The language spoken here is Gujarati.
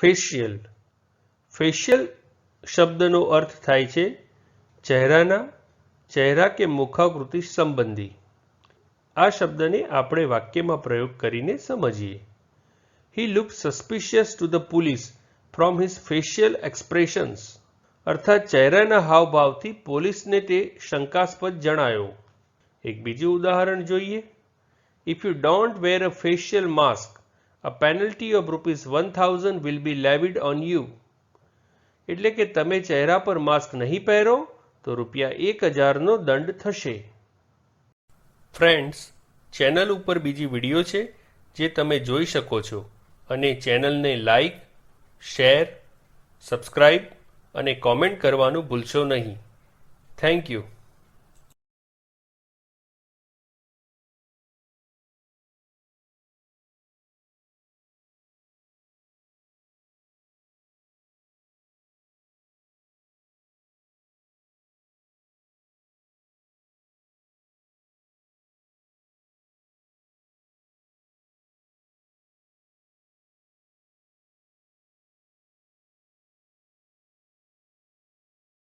ફેશિયલ ફેશિયલ શબ્દનો અર્થ થાય છે ચહેરાના, ચહેરા કે મુખાકૃતિ સંબંધી. આ શબ્દને આપણે વાક્યમાં પ્રયોગ કરીને સમજીએ. He look suspicious to the police from his facial expressions અર્થાત ચહેરાના હાવભાવથી પોલીસને તે શંકાસ્પદ જણાયો. એક બીજું ઉદાહરણ જોઈએ. If you don't wear a facial mask a penalty of rupees one thousand will be levied on you એટલે કે તમે ચહેરા પર માસ્ક નહીં પહેરો, તો રૂપિયા એક હજારનો દંડ થશે. ફ્રેન્ડ્સ ચેનલ ઉપર બીજી વીડિયો છે, જે તમે જોઈ શકો છો. અને ચેનલને લાઈક શેર સબસ્ક્રાઈબ અને કોમેન્ટ કરવાનું ભૂલશો નહીં. Thank you